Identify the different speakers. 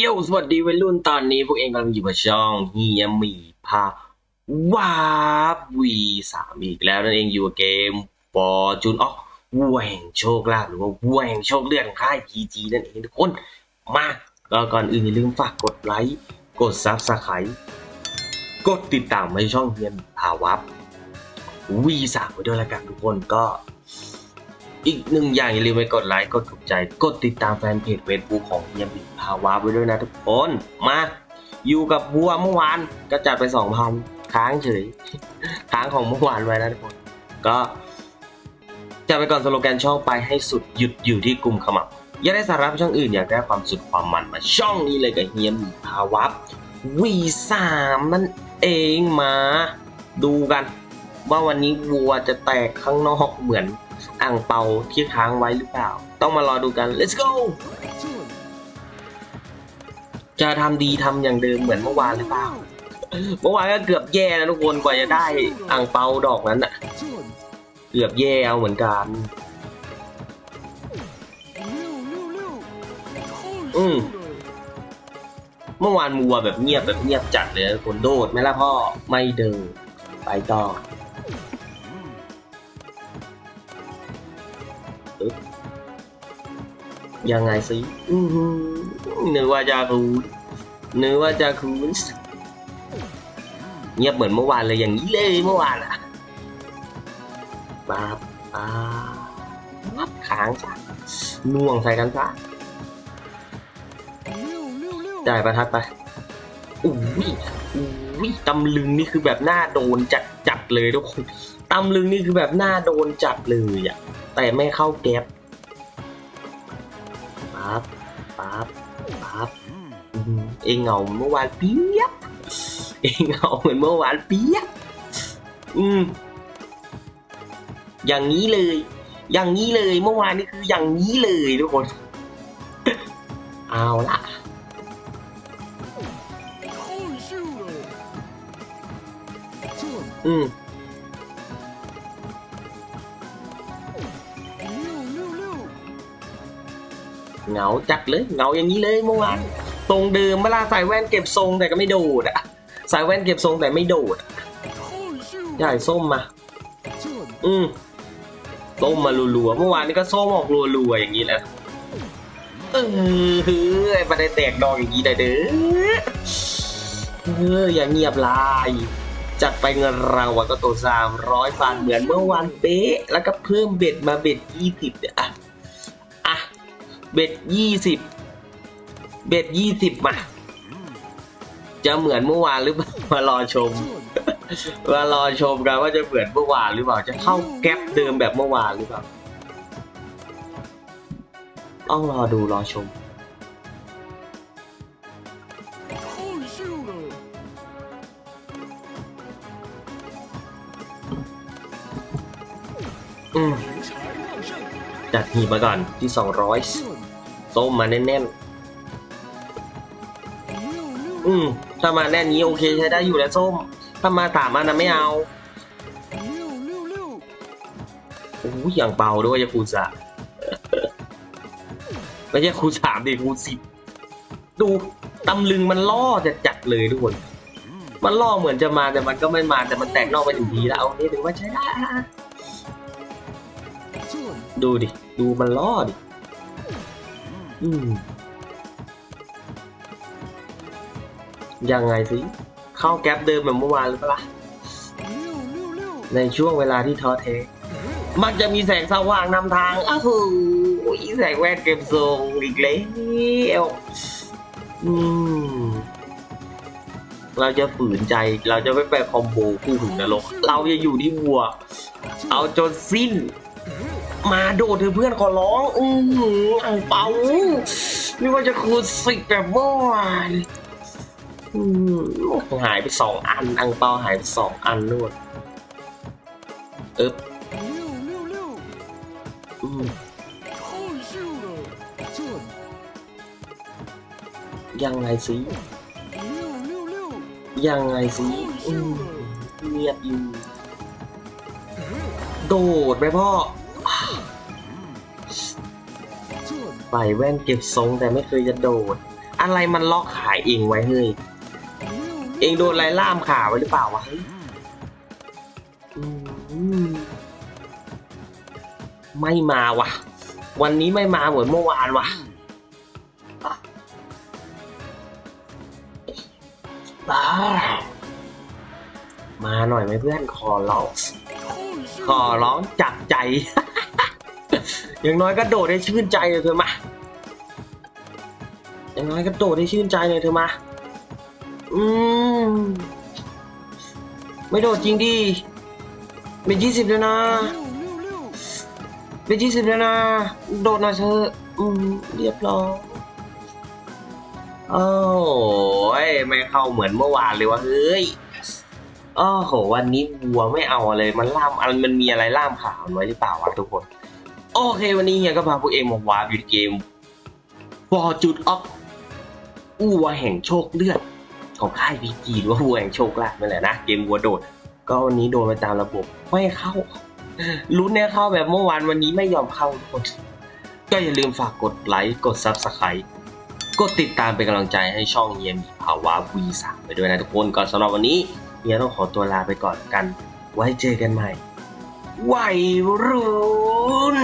Speaker 1: โยสวัสดีวัยรุ่นตอนนี้พวกเองกำลังอยู่กับช่องเฮียมีพาวาบวีสามอีกแล้วนั่นเองอยู่กับเกมปอจูนออกแหว่งโชคลาภหรือว่าแหว่งโชคเลือดของค่ายจีจีนั่นเองทุกคน มาก็ก่อนอื่นอย่าลืมฝากกดไลค์ กดซับสไครต์กดติดตามในช่องเฮียมีพาวับวีสามไว้ด้วยละกันทุกคนก็ อีกหนึ่งอย่างอย่าลืมไปกดไลค์กดถูกใจ กดติดตามแฟนเพจเฟซบุ๊กของเฮียบิภาวะไว้ด้วยนะทุกคน มา อยู่กับบัวเมื่อวานก็จัดไปสองพันค้างเฉย ค้างของเมื่อวานไว้นะทุกคน ก็จะไปก่อนสโลแกนช่องไปให้สุดหยุดอยู่ที่กลุ่มขมับอยากได้สาระช่องอื่นอยากได้ความสุดความมันมาช่องนี้เลยกับเฮียมีภาวะวีสามนั่นเองมา ดูกัน ว่าวันนี้วัวจะแตกข้างนอกเหมือนอ่างเปาที่ค้างไว้หรือเปล่า ต้องมารอดูกัน let's go จะทำดีทำอย่างเดิมเหมือนเมื่อวานหรือเปล่า เมื่อวานก็เกือบแย่นะทุกคนกว่าจะได้อ่างเปาดอกนั้นอะเกือบแย่เอาเหมือนกัน อืมเมื่อวานมัวแบบเงียบแบบเงียบจัดเลยคนโดดไหมล่ะพ่อไม่เดินไปต่อ ยังไงสิอื้อหือนึกว่าจะคูณนึกว่าจะคูณเงียบเหมือนเมื่อวานเลยอย่างนี้เลยเมื่อวานอะป๊าบป๊าบค้างจ้ะน่วงใส่กันซะจ่ายประทัดไปอุ้ยอุ้ยตำลึงนี่คือแบบหน้าโดนจัดจัดเลยทุกคนตำลึงนี่คือแบบหน้าโดนจัดเลยอะแต่ไม่เข้าแก๊ป ปั๊บปั๊บปั๊บอืมเองเหงาเมื่อวานเปียกเองเหงาเหมือนเมื่อวานเปียกอืมอย่างนี้เลย อย่างนี้เลยเมื่อวานนี่คืออย่างนี้เลยทุกคน เอาละอืม เหงาจัดเลยเหงาอย่างนี้เลยเมื่อวานทรงเดิมเวลาใส่แว่นเก็บทรงแต่ก็ไม่โดดอะใส่แว่นเก็บทรงแต่ไม่โดดอะใช่ส้มมา อืมส้มมารัวๆเมื่อวานนี้ก็ส้มออกรัวๆอย่างนี้แหละเออเฮ้ยมาได้แตกดอกอย่างนี้ได้เด้อเอออย่างเงียบลาย จัดไปเงินรางวัลก็ตัวสามร้อยบาทเหมือนเมื่อวานเป๊ะ แล้วก็เพิ่มเบ็ดมาเบ็ดยี่สิบเนี่ยอะอะ เบ็ดยี่สิบเบ็ดยี่สิบมาจะเหมือนเมื่อวานหรือเปล่ามารอชมมารอชมกันว่าจะเหมือนเมื่อวานหรือเปล่าจะเข้าแก๊ปเดิมแบบเมื่อวานหรือเปล่าต้องรอดูรอชมอืมจัดหีบมาก่อนที่สองร้อย ส้มมาแน่นๆ อืม ถ้ามาแน่นนี้โอเคใช้ได้อยู่แล้วส้ม ถ้ามาสามอันนะไม่เอาโอ้ยอย่างเบาด้วยจะคูณสามไม่ใช่คูณสามดิคูณสิบดูตำลึงมันล่อจะจัดเลยทุกคน มันล่อเหมือนจะมาแต่มันก็ไม่มาแต่มันแตกนอกไปถึงทีแล้วเอานี่ถือว่าใช้ได้ดูดิ ดูมันล่อดิ อืมยังไงสิ เข้าแก๊ปเดิมแบบเมื่อวานหรือเปล่าในช่วงเวลาที่ท้อแท้มักจะมีแสงสว่างนำทางอ้าวโหแสงแวดเก็บทรงอีกแล้วอืมเราจะฝืนใจ เราจะไม่ไปคอมโบคู่ถึงนรก เราจะอยู่ที่วัว เอาจนสิ้น มาโดดเถอเพื่อนขอร้อง อือออ่างเปานี่ว่าจะคูณสิบแบบเมื่านหายไปสองอันอ่างเปาหายไปสองอันนู่นเอ๊บอืมยังไงสิยังไงสิเงียบอยู่ โดดไปพ่อ ใส่แว่นเก็บทรงแต่ไม่เคยจะโดด อะไรมันล็อกขาเองไว้เฮ้ย เองโดนอะไรล่ามขาไว้หรือเปล่าวะไม่มาวะวันนี้ไม่มาเหมือนเมื่อวานวะอะอ่ามาหน่อยไหมเพื่อนขอร้อง ขอร้องจากใจ อย่างน้อยก็โดดให้ชื่นใจเลยเธอมาอย่างน้อยก็โดดให้ชื่นใจเลยเธอมา อืมไม่โดดจริงดิเป็นยี่สิบแล้วนะเป็นยี่สิบแล้วนะ โดดหน่อยเธออืมเรียบร้อยโอ้ยไม่เข้าเหมือนเมื่อวานเลยวะเฮ้ยโอ้โหวันนี้วัวไม่เอาเลยมันล่ามอันมันมีอะไรล่ามขามันไว้หรือเปล่าวะทุกคน โอเควันนี้เฮียก็พาพวกเองมาวาร์ปอยู่ในเกม For จุดออฟวัวแห่งโชคเลือด ของค่ายพีจีหรือว่าวัวแห่งโชคลาภนั่นแหละนะ เกมวัวโดด ก็วันนี้โดนมาตามระบบไม่เข้าลุ้นเนี่ยเข้าแบบเมื่อวานวันนี้ไม่ยอมเข้าทุกคนก็อย่าลืมฝากกดไลค์กด Subscribe กดติดตามเป็นกำลังใจให้ช่องเฮียมีภาวะ V3 ไปด้วยนะทุกคนก่อนสำหรับวันนี้เฮียต้องขอตัวลาไปก่อนกัน ไว้เจอกันใหม่ วัยรุ่น